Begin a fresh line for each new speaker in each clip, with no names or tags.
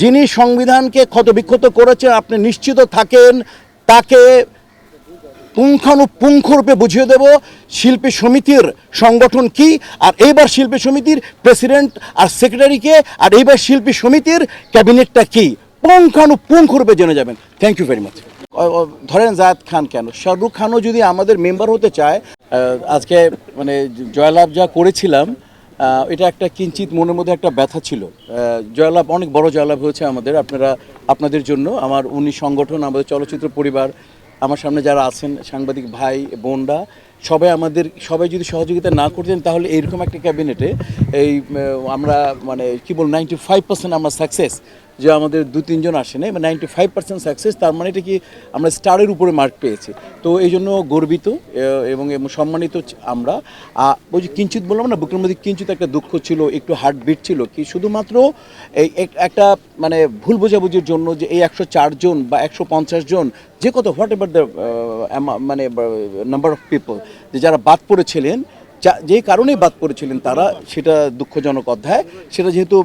যিনি সংবিধানকে ক্ষতবিক্ষত করেছেন, আপনি নিশ্চিত থাকেন, তাকে পুঙ্খানুপুঙ্খরূপে বুঝিয়ে দেব, শিল্পী সমিতির সংগঠন কি, আর এইবার শিল্পী সমিতির প্রেসিডেন্ট আর সেক্রেটারিকে আর এইবার শিল্পী সমিতির ক্যাবিনেটটা কি? পুঙ্খানুপুঙ্খরূপে জেনে যাবেন। থ্যাংক ইউ ভেরি মাচ ধরেন জায়দ খান কেন? শাহরুখ খানও যদি আমাদের মেম্বার হতে চায় আজকে মানে জয়লাভ যা করেছিলাম এটা একটা কিঞ্চিত মনের মধ্যে একটা ব্যথা ছিল। জয়লাভ, অনেক বড় জয়লাভ হয়েছে আমাদের। আপনারা, আপনাদের জন্য আমার উনি সংগঠন, আমাদের চলচ্চিত্র পরিবার, আমার সামনে যারা আছেন, সাংবাদিক ভাই, বোনরা সবাই আমাদের, সবাই যদি সহযোগিতা না করতেন তাহলে এইরকম একটা ক্যাবিনেটে এই আমরা মানে কি বল নাইনটি ফাইভ পার্সেন্ট আমরা সাকসেস যে আমাদের দু, তিনজন আসে নাই নাইনটি ফাইভ পার্সেন্ট সাকসেস তার মানে এটা কি আমরা স্টারের উপরে মার্ক পেয়েছি। তো এই জন্য গর্বিত এবং সম্মানিত আমরা। ওই যে কিঞ্চিত বললাম না, বুকের মধ্যে কিঞ্চিত একটা দুঃখ ছিল, একটু হার্ট বিট ছিল, কি শুধুমাত্র এই এক- একটা মানে ভুল বোঝাবুঝির জন্য যে এই একশো জন বা একশো পঞ্চাশ জন, যে কত হোয়াট এভার দ্য মানে নাম্বার অফ পিপল যে যারা বাদ পড়েছিলেন, যা- যেই কারণেই বাদ পড়েছিলেন তারা, সেটা দুঃখজনক অধ্যায়। সেটা যেহেতু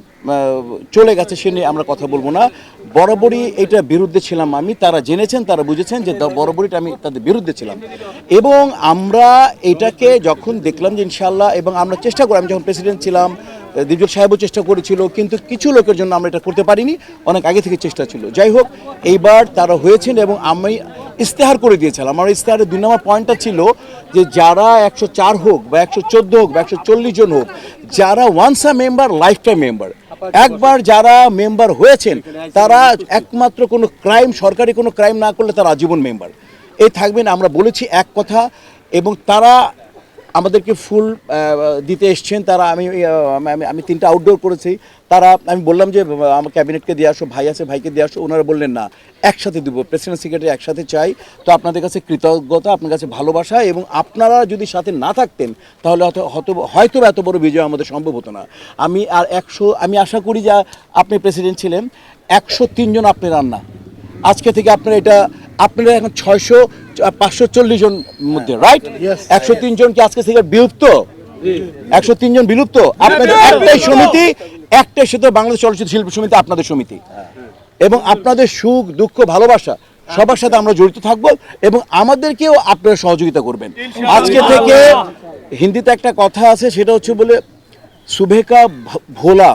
চলে গেছে, সে নিয়ে আমরা কথা বলব না। বরাবরই এটার বিরুদ্ধে ছিলাম আমি, তারা জেনেছেন, তারা বুঝেছেন যে বরাবরইটা আমি তাদের বিরুদ্ধে ছিলাম। এবং আমরা এটাকে যখন দেখলাম যে ইনশাল্লাহ এবং আমরা চেষ্টা করি, আমি যখন প্রেসিডেন্ট ছিলাম দিবজল সাহেবও চেষ্টা করেছিল, কিন্তু কিছু লোকের জন্য আমরা এটা করতে পারিনি, অনেক আগে থেকে চেষ্টা ছিল। যাই হোক, এইবার তারা হয়েছেন, এবং আমি ইস্তেহার করে দিয়েছিলাম। আমার ইস্তেহারের দুই নম্বর পয়েন্টটা ছিল যে যারা একশো চার হোক বা একশো চোদ্দ হোক বা একশো চল্লিশ জন হোক, যারা once a member lifetime member একবার যারা মেম্বার হয়েছেন, তারা একমাত্র কোনো ক্রাইম সরকারি কোনো ক্রাইম না করলে তারা আজীবন মেম্বার এই থাকবেন আমরা বলেছি এক কথা এবং তারা আমাদেরকে ফুল দিতে এসছেন। তারা আমি আমি- তিনটা আউটডোর করেছি। তারা, আমি বললাম যে, আমার ক্যাবিনেটকে দিয়ে আসো, ভাই আছে, ভাইকে দিয়ে আসো। ওনারা বললেন, না, একসাথে দেবো। প্রেসিডেন্ট সেক্রেটারি একসাথে চাই। তো আপনাদের কাছে কৃতজ্ঞতা আপনার কাছে ভালোবাসা এবং আপনারা যদি সাথে না থাকতেন, তাহলে হয়তো, হয়তো- হয়তো এত বড় বিজয় আমাদের সম্ভব হতো না। আমি আর একশো, আমি আশা করি যে আপনি প্রেসিডেন্ট ছিলেন। একশো তিনজন আপনি রান্না। আজকে থেকে আপনারা এটা আপনারা এখন ছয়শো পাঁচশো চল্লিশ জন মধ্যে রাইট একশো তিন জন কি আজকে থেকে বিলুপ্ত একশো তিন জন বিলুপ্ত আপনাদের একটাই সমিতি একটাই সাথে বাংলাদেশ চলচ্চিত্র শিল্পী সমিতি আপনাদের সমিতি এবং আপনাদের সুখ দুঃখ ভালোবাসা সবার সাথে আমরা জড়িত থাকবো এবং আমাদেরকেও আপনারা সহযোগিতা করবেন আজকে থেকে হিন্দিতে একটা কথা আছে সেটা হচ্ছে বলে सुबह का भ- भोला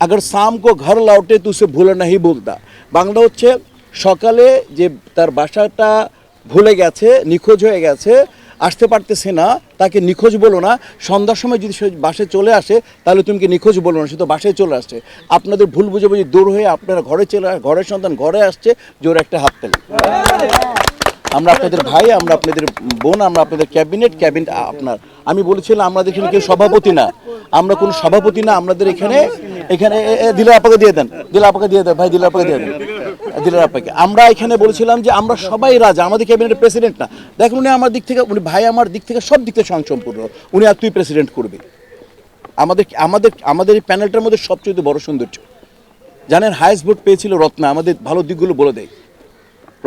अगर शाम को घर लौटे तो उसे भूला नहीं भूलता বাংলা হচ্ছে সকালে যে তার বাসাটা ভুলে গেছে নিখোঁজ হয়ে গেছে আসতে পারতেছে না তাকে নিখোঁজ বলো না। সন্ধ্যার সময় যদি সে বাসায় চলে আসে তাহলে তুমি কি নিখোঁজ বলো না? সে তো বাসায় চলে আসছে। আপনাদের ভুল বুঝে বুঝে দূর হয়ে আপনারা ঘরে চলে ঘরের সন্তান ঘরে আসছে জোর একটা হাত তালি আমরা আপনাদের ভাই আমরা আপনাদের বোন আমরা আপনাদের ক্যাবিনেট ক্যাবিনেট আপনার। আমি বলেছিলাম আমাদের এখানে কেউ সভাপতি না। আমরা কোনো সভাপতি না আমাদের এখানে এখানে এ, আপাকে দিয়ে দেন দিলে আপাকে দিয়ে দেন ভাই দিলে আপাকে দিয়ে দেন। আমরা এখানে বলেছিলাম যে আমরা সবাই রাজা, আমাদের ক্যাবিনেটের প্রেসিডেন্ট না। দেখুন উনি আমার দিক থেকে, উনি ভাই আমার দিক থেকে সব দিক থেকে স্বয়ংসম্পূর্ণ। উনি আর তুই প্রেসিডেন্ট করবি। আমাদের আমাদের আমাদের এই প্যানেলটার মধ্যে সবচেয়ে বড় সৌন্দর্য। জানেন হাইস্ট ভোট পেয়েছিল রত্না, আমাদের ভালো দিকগুলো বলে দেয়।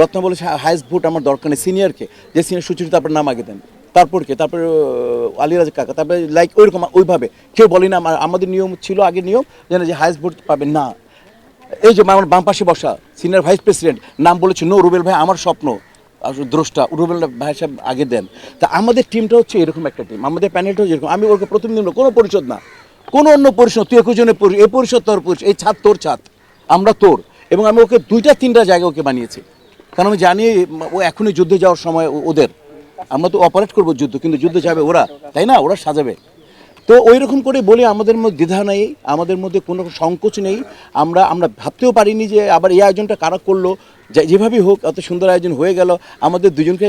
রত্ন বলেছে হাইস্ট ভোট আমার দরকার নেই। সিনিয়রকে যে সিনিয়র সুচরিতা আপনার নাম আগে দেন। তারপর কে? তারপরে আলিরাজ কাকা। তারপরে লাইক ওইরকম, ওইভাবে। কেউ বলি না আমাদের নিয়ম ছিল আগে নিয়ম যেন যে হাইস্ট ভোট পাবেন। না এই যে আমার বাম পাশে বসা সিনিয়র ভাইস প্রেসিডেন্ট নাম বলেছে, নো, রুবেল ভাই, আমার স্বপ্ন। দ্রষ্টা, রুবেল ভাই সাহেব আগে দেন। তা আমাদের টিমটা হচ্ছে এরকম একটা টিম আমাদের প্যানেলটা হচ্ছে এরকম আমি ওকে প্রথম দিন কোনো পরিষদ না। কোনো অন্য পরিষদ, তুই একুশজনের পরিষদ এই পরিষদ, তোর পরিষদ, এই ছাদ তোর ছাদ। আমরা তোর। এবং আমি ওকে দুইটা, তিনটা জায়গায় ওকে বানিয়েছি। কারণ আমি জানি ও এখনই যুদ্ধে যাওয়ার সময় ওদের। আমরা তো অপারেট করব যুদ্ধ, কিন্তু যুদ্ধে যাবে ওরা। তাই না? ওরা সাজাবে। তো ওই রকম করে বলে আমাদের মধ্যে দ্বিধা নেই, আমাদের মধ্যে কোনো সংকোচ নেই। আমরা আমরা ভাবতেও পারিনি যে আবার এই আয়োজনটা কারা করল যেভাবেই হোক, এত সুন্দর আয়োজন হয়ে গেল। আমাদের দুজনকে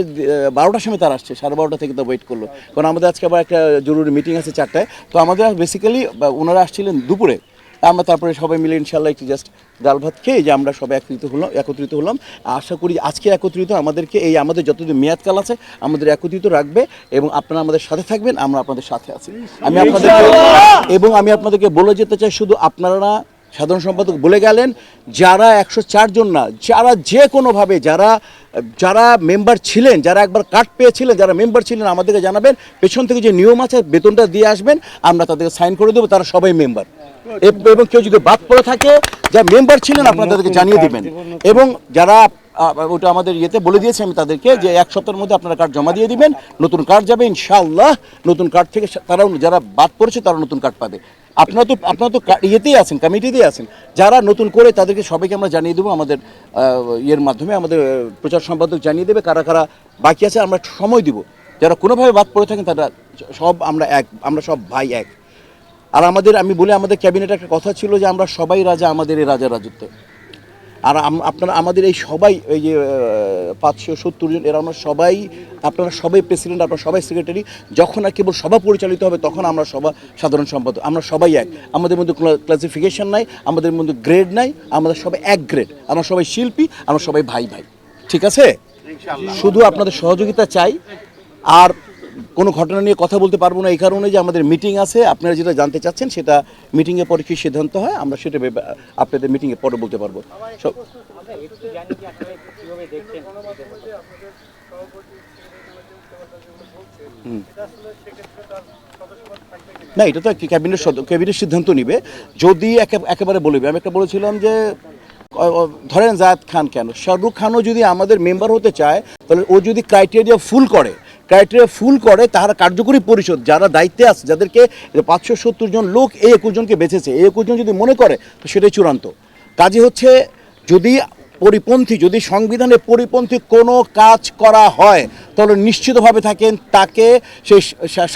বারোটার সময় তারা আসছে, সাড়ে বারোটা থেকে তো ওয়েট করল। কারণ আমাদের আজকে আবার একটা জরুরি মিটিং আছে চারটায়। তো আমাদের বেসিক্যালি ওনারা আসছিলেন দুপুরে। আমরা তারপরে সবাই মিলে ইনশাল্লাহ একটু জাস্ট ডাল ভাত খেয়ে যে আমরা সবাই একত্রিত হলাম একত্রিত হলাম। আশা করি আজকে একত্রিত আমাদেরকে এই আমাদের যতদিন মেয়াদকাল আছে আমাদের একত্রিত রাখবে এবং আপনারা আমাদের সাথে থাকবেন আমরা আপনাদের সাথে আছি। আমি আপনাদের এবং আমি আপনাদেরকে বলে যেতে চাই শুধু আপনারা সাধারণ সম্পাদক বলে গেলেন যারা একশো জন না যারা যে কোনোভাবে যারা যারা মেম্বার ছিলেন যারা একবার কার্ড পেয়েছিলেন যারা মেম্বার ছিলেন আমাদেরকে জানাবেন। পেছন থেকে যে নিয়ম আছে বেতনটা দিয়ে আসবেন আমরা তাদেরকে সাইন করে দেবো তারা সবাই মেম্বার এব- কেউ যদি বাদ পড়ে থাকে যা মেম্বার ছিলেন আপনারা তাদেরকে জানিয়ে দিবেন। এবং যারা ওটা আমাদের ইয়েতে বলে দিয়েছি আমি তাদেরকে যে এক সপ্তাহের মধ্যে আপনারা কার্ড জমা দিয়ে দিবেন নতুন কার্ড যাবে ইনশাআল্লাহ নতুন কার্ড থেকে তারাও যারা বাদ পড়েছে তারা নতুন কার্ড পাবে। আপনারা তো আপনারা তো ইয়েতেই আছেন কমিটিতেই আছেন। যারা নতুন করে তাদেরকে সবাইকে আমরা জানিয়ে দেবো আমাদের ইয়ের মাধ্যমে আমাদের প্রচার সম্পাদক জানিয়ে দেবে কারা কারা বাকি আছে আমরা সময় দিব। যারা কোনোভাবে বাদ পড়ে থাকেন তারা সব আমরা এক আমরা সব ভাই এক। আর আমাদের আমি বলি আমাদের ক্যাবিনেটে একটা কথা ছিল যে আমরা সবাই রাজা আমাদের এই রাজা রাজত্বে। আর আপনারা আমাদের এই সবাই এই যে পাঁচশো সত্তর জন এরা আমরা সবাই আপনারা সবাই প্রেসিডেন্ট আপনারা সবাই সেক্রেটারি যখন আর কেবল সভা পরিচালিত হবে তখন আমরা সভা সাধারণ সম্পাদক আমরা সবাই এক। আমাদের মধ্যে ক্লাসিফিকেশন নাই আমাদের মধ্যে গ্রেড নাই আমাদের সবাই এক গ্রেড আমরা সবাই শিল্পী আমরা সবাই ভাই ভাই। ঠিক আছে? শুধু আপনাদের সহযোগিতা চাই। আর কোনো ঘটনা নিয়ে কথা বলতে পারব না এই কারণে যে আমাদের মিটিং আছে। আপনারা যেটা জানতে চাচ্ছেন সেটা মিটিংয়ে পরে কী সিদ্ধান্ত হয়, আমরা সেটা আপনাদের মিটিংয়ে পরে বলতে পারব। সব না, এটা তো ক্যাবিনেট ক্যাবিনেট সিদ্ধান্ত নিবে। যদি একে- একেবারে বলবে আমি একটা বলেছিলাম যে ধরেন জায়দ খান কেন? শাহরুখ খানও যদি আমাদের মেম্বার হতে চায়, তাহলে ও যদি ক্রাইটেরিয়া ফুল করে ক্রাইটেরিয়া ফুল করে তার কার্যকরী পরিষদ, যারা দায়িত্বে আছে, যাদেরকে পাঁচশো সত্তর জন লোক এই একুশ জনকে বেঁচেছে এই একুশ জন যদি মনে করে, তো সেটাই চূড়ান্ত। কাজে হচ্ছে যদি পরিপন্থী, যদি সংবিধানের পরিপন্থী কোনো কাজ করা হয়, তাহলে নিশ্চিতভাবে থাকেন তাকে সেই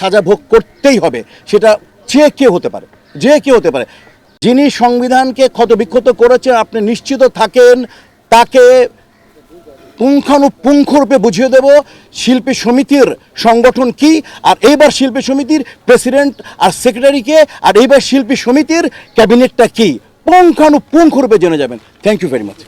সাজা ভোগ করতেই হবে। সেটা যে কেউ হতে পারে, যে কেউ হতে পারে। যিনি সংবিধানকে ক্ষতবিক্ষত করেছেন, আপনি নিশ্চিত থাকেন, তাকে পুঙ্খানুপুঙ্খরূপে বুঝিয়ে দেব, শিল্পী সমিতির সংগঠন কি, আর এইবার শিল্পী সমিতির প্রেসিডেন্ট আর সেক্রেটারিকে আর এইবার শিল্পী সমিতির ক্যাবিনেটটা কি। পুঙ্খানুপুঙ্খরূপে জেনে যাবেন। Thank you very much